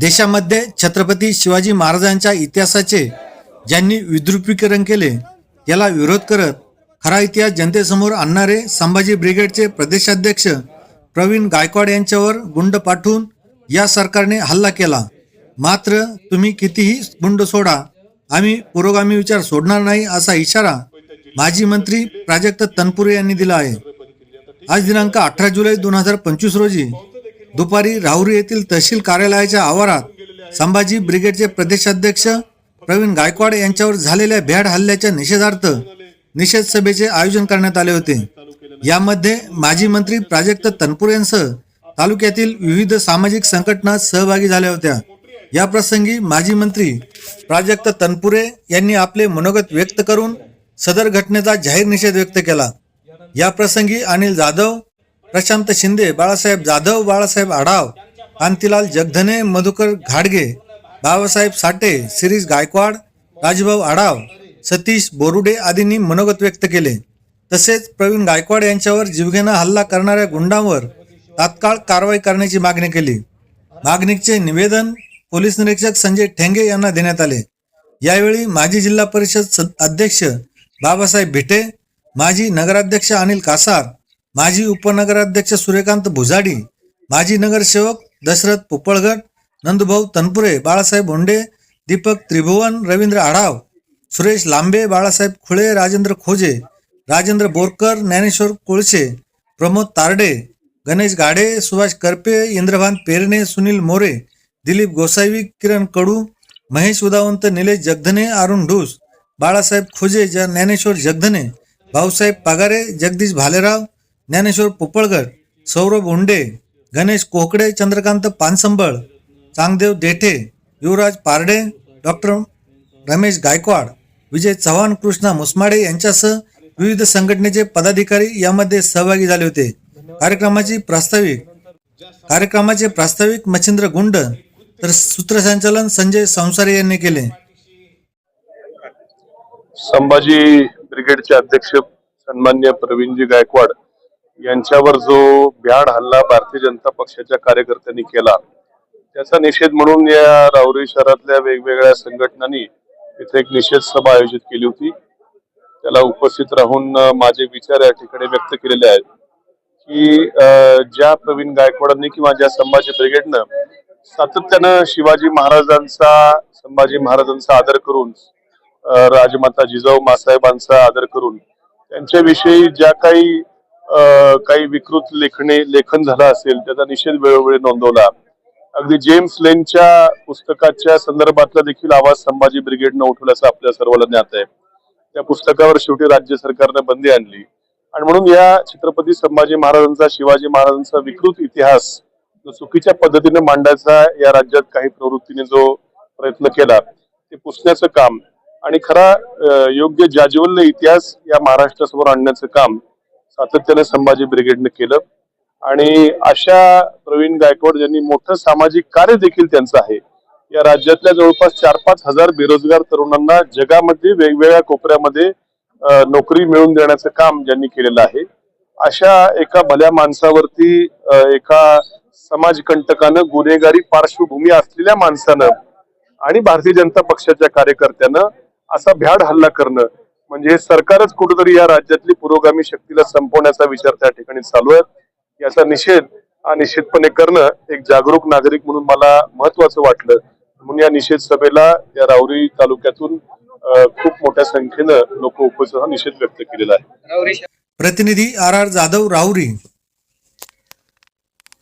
देशामध्ये छत्रपती शिवाजी महाराजांच्या इतिहासाचे ज्यांनी विद्रुपीकरण केले याला विरोध करत खरा इतिहास जनतेसमोर आणणारे संभाजी ब्रिगेडचे प्रदेशाध्यक्ष प्रवीण गायकवाड यांच्यावर गुंड पाठवून या सरकारने हल्ला केला. मात्र तुम्ही कितीही गुंड सोडा आम्ही पुरोगामी विचार सोडणार नाही असा इशारा माजी मंत्री प्राजक्त तनपुरे यांनी दिला आहे. आज दिनांक अठरा जुलै दोन हजार पंचवीस रोजी दुपारी राहुरी येथील तहसील कार्यालयाच्या आवारात संभाजी ब्रिगेडचे प्रदेशाध्यक्ष प्रवीण गायकवाड यांच्यावर झालेल्या भ्याड हल्ल्याच्या निषेधार्थ निषेध सभेचे आयोजन करण्यात आले होते. यामध्ये माजी मंत्री प्राजक्त तनपुरे यांसह तालुक्यातील विविध सामाजिक संघटना सहभागी झाल्या होत्या. या प्रसंगी माजी मंत्री प्राजक्त तनपुरे यांनी आपले मनोगत व्यक्त करून सदर घटनेचा जाहीर निषेध व्यक्त केला. या प्रसंगी अनिल जाधव प्रशांत शिंदे बाळासाहेब जाधव बाळासाहेब आढाव कांतीलाल जगधने मधुकर घाडगे बाबासाहेब साठे शिरीष गायकवाड राजभाऊ आढाव सतीश बोरुडे आदींनी मनोगत व्यक्त केले. तसेच प्रवीण गायकवाड यांच्यावर जीवघेणा हल्ला करणाऱ्या गुंडांवर तात्काळ कारवाई करण्याची मागणी केली. मागणीचे निवेदन पोलीस निरीक्षक संजय ठेंगे यांना देण्यात आले. यावेळी माजी जिल्हा परिषद अध्यक्ष बाबासाहेब भिटे माजी नगराध्यक्ष अनिल कासार माजी उपनगराध्यक्ष सूर्यकांत भुजाडी माजी नगरसेवक दशरथ पोपळगट नंदुभाऊ तनपुरे बाळासाहेब भोंडे दीपक त्रिभुवन रवींद्र आढाव सुरेश लांबे बाळासाहेब खुळे राजेंद्र खोजे राजेंद्र बोरकर ज्ञानेश्वर कोळसे प्रमोद तारडे गणेश गाडे सुभाष करपे इंद्रभान पेरणे सुनील मोरे दिलीप गोसावी किरण कडू महेश उदावंत निलेश जगधने अरुण ढूस बाळासाहेब खोजे ज्ञानेश्वर जगधने भाऊसाहेब पागारे जगदीश भालेराव ज्ञानेश्वर पोपळगट सौरभ उंडे गणेश कोकडे चंद्रकांत पानसंबळ चांगदेव देठे युवराज पारडे डॉक्टर रमेश गायकवाड विजय चव्हाण कृष्णा मुसमाडे यांच्यासह विविध संघटनेचे पदाधिकारी यामध्ये सहभागी झाले होते. कार्यक्रमाची प्रास्ताविक कार्यक्रमाचे प्रास्ताविक मच्छिंद्र गुंड तर सूत्रसंचालन संजय संसारे यांनी केले. संभाजी ब्रिगेडचे अध्यक्ष सन्मान्य प्रवीणजी गायकवाड यांच्यावर जो भ्याड हल्ला भारतीय जनता पक्षाच्या कार्यकर्त्यांनी केला त्याचा निषेध म्हणून या राहुरी शहरातल्या वेगवेगळ्या संघटनांनी इथे एक निषेध सभा आयोजित केली होती. त्याला उपस्थित राहून माझे विचार या ठिकाणी व्यक्त केलेले आहेत की ज्या प्रवीण गायकवाडांनी किंवा ज्या संभाजी ब्रिगेडनं सातत्यानं शिवाजी महाराजांचा संभाजी महाराजांचा आदर करून राजमाता जिजाऊ मासाहेबांचा आदर करून त्यांच्याविषयी ज्या काही काही विकृत लेखणे लेखन झालं असेल त्याचा निषेध वेळोवेळी नोंदवला. अगदी जेम्स लेनच्या पुस्तकाच्या संदर्भातला देखील आवाज संभाजी ब्रिगेडनं उठवल्याचं आपल्या सर्वांना ज्ञात आहे. त्या पुस्तकावर शेवटी राज्य सरकारनं बंदी आणली. आणि म्हणून या छत्रपती संभाजी महाराजांचा शिवाजी महाराजांचा विकृत इतिहास जो चुकीच्या पद्धतीने मांडायचा या राज्यात काही प्रवृत्तीने जो प्रयत्न केला ते पुसण्याचं काम आणि खरा योग्य जाज्वल्य इतिहास या महाराष्ट्रासमोर आणण्याचं काम सातत्याने संभाजी ब्रिगेडने केलं. आणि अशा प्रवीण गायकवाड यांनी मोठं सामाजिक कार्य देखील त्यांचं आहे या राज्यातल्या जवळपास चार पाच हजार बेरोजगार तरुणांना जगामध्ये वेगवेगळ्या कोपऱ्यामध्ये नोकरी मिळवून देण्याचं काम ज्यांनी केलेलं आहे. अशा एका भल्या माणसावरती एका समाजकंटकानं गुन्हेगारी पार्श्वभूमी असलेल्या माणसानं आणि भारतीय जनता पक्षाच्या कार्यकर्त्यानं असा भ्याड हल्ला करणं म्हणजे हे सरकारच कुठेतरी या राज्यातली पुरोगामी शक्तीला संपवण्याचा विचार त्या ठिकाणी चालू आहे. याचा निषेध हा निश्चितपणे करणं एक जागरूक नागरिक म्हणून मला महत्वाचं वाटलं. म्हणून या निषेध सभेला या राहुरी तालुक्यातून खूप मोठ्या संख्येनं लोक उपस्थित निषेध व्यक्त केलेला आहे. प्रतिनिधी आर आर जाधव राहुरी